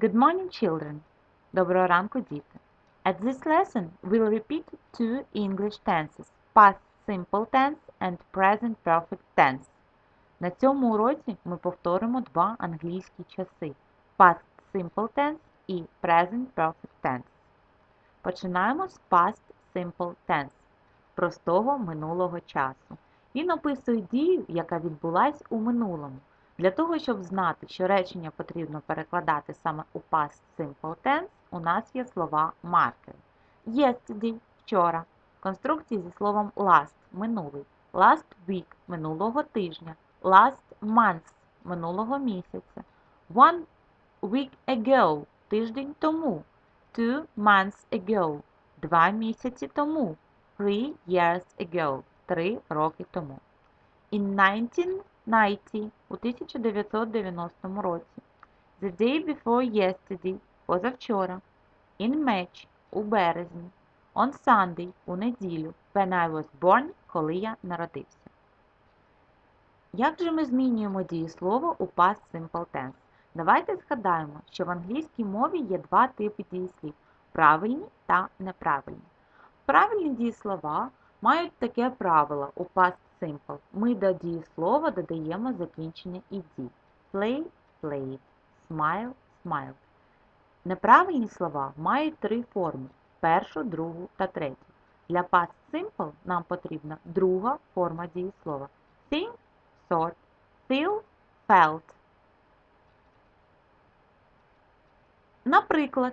Good morning, children. Доброго ранку, діти. At this lesson, we'll repeat two English tenses, past simple tense and present perfect tense. На цьому уроці ми повторимо два англійські часи past simple tense і present perfect tense. Починаємо з past simple tense простого минулого часу. Він описує дію, яка відбулась у минулому. Для того, щоб знати, що речення потрібно перекладати саме у past simple tense, у нас є слова маркери. Yesterday – вчора. Конструкції зі словом last – минулий. Last week – минулого тижня. Last month – минулого місяця. One week ago – тиждень тому. Two months ago – два місяці тому. Three years ago – три роки тому. In 1990 – у 1990 році. The day before yesterday – позавчора. In March – у березні. On Sunday – у неділю. When I was born – коли я народився. Як же ми змінюємо дієслово у past simple tense? Давайте згадаємо, що в англійській мові є два типи дієслів – правильні та неправильні. Правильні дієслова мають таке правило у past simple. Ми до дієслова додаємо закінчення «ed». Play – played, smile – smiled. Неправильні слова мають три форми – першу, другу та третю. Для past simple нам потрібна друга форма дієслова – think, thought, feel, felt. Наприклад,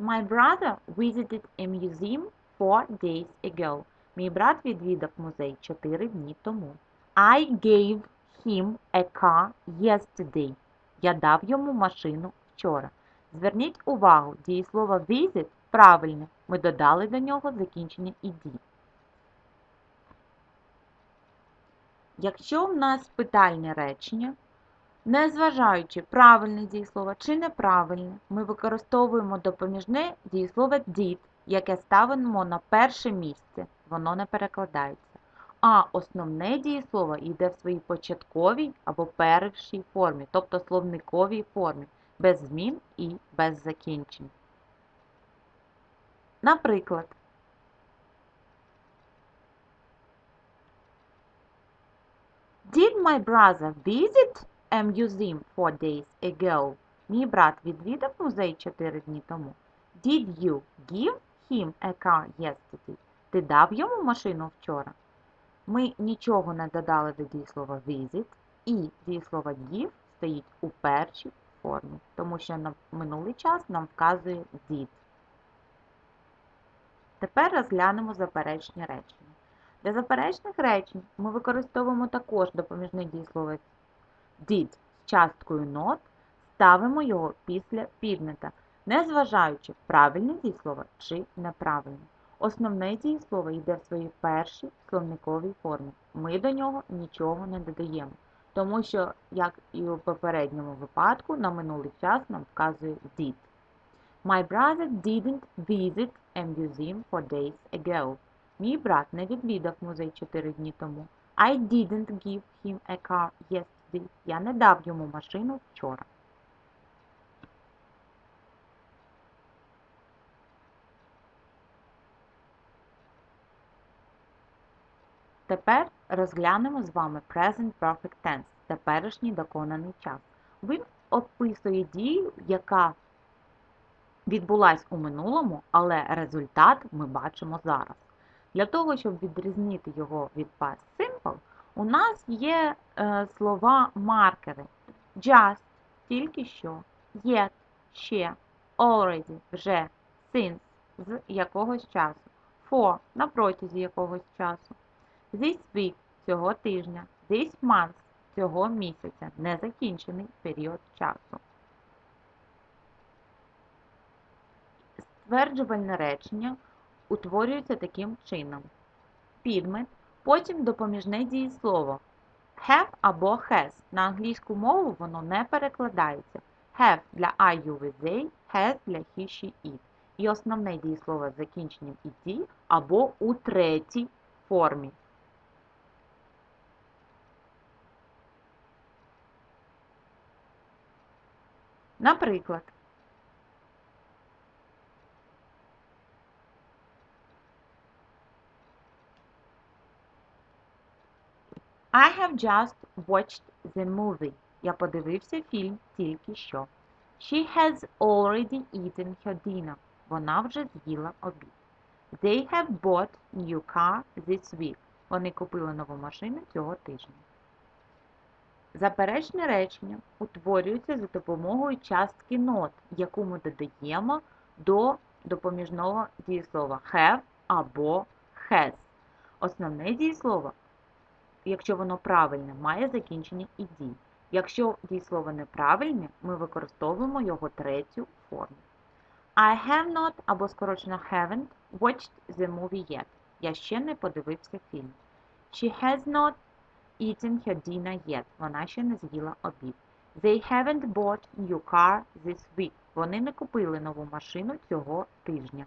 My brother visited a museum four days ago. Мій брат відвідав музей 4 дні тому. I gave him a car yesterday. Я дав йому машину вчора. Зверніть увагу, дієслово visit правильне. Ми додали до нього закінчення «ed». Якщо в нас питальне речення, незважаючи правильне дієслово чи неправильне, ми використовуємо допоміжне дієслово did, яке ставимо на перше місце, воно не перекладається. А основне дієслово йде в своїй початковій або першій формі, тобто словниковій формі, без змін і без закінчень. Наприклад, Did my brother visit a museum four days ago? Мій брат відвідав музей 4 дні тому. Did you give him a car yesterday? Ти дав йому машину вчора? Ми нічого не додали до дієслова visit, і дієслово give стоїть у першій формі, тому що на минулий час нам вказує did. Тепер розглянемо заперечні речення. Для заперечних речень ми використовуємо також допоміжне дієслово did з часткою not, ставимо його після підмета, незважаючи правильне дієслово чи неправильне. Основне дієслово йде в своїй першій словниковій формі. Ми до нього нічого не додаємо, тому що, як і у попередньому випадку, на минулий час нам вказує did. My brother didn't visit a museum four days ago. Мій брат не відвідав музей 4 дні тому. I didn't give him a car yesterday. Я не дав йому машину вчора. Тепер розглянемо з вами Present Perfect Tense, теперішній доконаний час. Він описує дію, яка відбулась у минулому, але результат ми бачимо зараз. Для того, щоб відрізнити його від Past Simple, у нас є е, слова маркери. Just тільки що, yet, ще, already, вже, since з якогось часу, for на протязі якогось часу. This week цього тижня, this month цього місяця, незакінчений період часу. Стверджувальне речення утворюється таким чином. Підмет, потім допоміжне дієслово. Have або has. На англійську мову воно не перекладається. Have для I, you, we, they, has для he, she, it. і основне дієслово з закінченням «ed» або у третій формі. Наприклад, I have just watched the movie. Я подивився фільм тільки що. She has already eaten her dinner. Вона вже з'їла обід. They have bought new car this week. Вони купили нову машину цього тижня. Заперечне речення утворюється за допомогою частки not, яку ми додаємо до допоміжного дієслова have або has. Основне дієслово, якщо воно правильне, має закінчення «ed». Якщо дієслово неправильне, ми використовуємо його третю форму. I have not або скорочено haven't watched the movie yet. Я ще не подивився фільм. She has not eaten her dinner yet. Вона ще не з'їла обід. They haven't bought new car this week. Вони не купили нову машину цього тижня.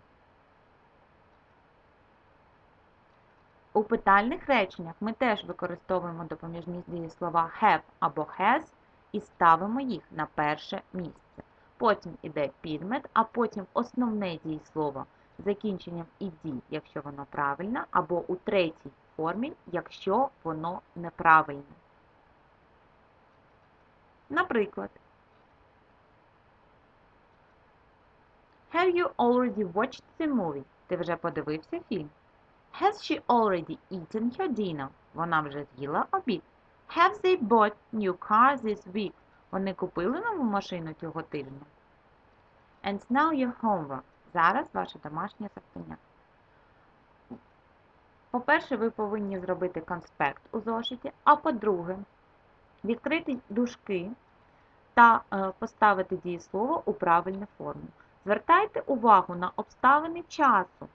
У питальних реченнях ми теж використовуємо допоміжні дієслова have або has і ставимо їх на перше місце. Потім іде підмет, а потім основне дієслово з закінченням «ed», якщо воно правильне, або у третій формі, якщо воно неправильне. Наприклад, Have you already watched the movie? Ти вже подивився фільм? Has she already eaten her dinner? Вона вже з'їла обід. Have they bought new car this week? Вони купили нову машину цього тижня. And now your homework. Зараз ваше домашнє завдання. По-перше, ви повинні зробити конспект у зошиті, а по-друге, відкрити дужки та е, поставити дієслово у правильну форму. Звертайте увагу на обставини часу,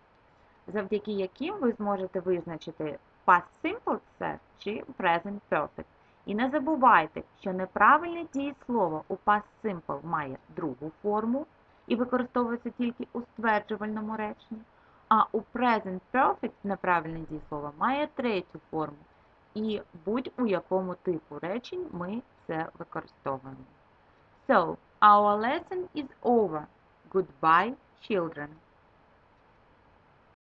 завдяки яким ви зможете визначити past simple це чи present perfect. І не забувайте, що неправильне дієслово у past simple має другу форму і використовується тільки у стверджувальному реченні, а у present perfect неправильне дієслово має третю форму. І будь-у якому типу речень ми це використовуємо. So, our lesson is over. Goodbye, children.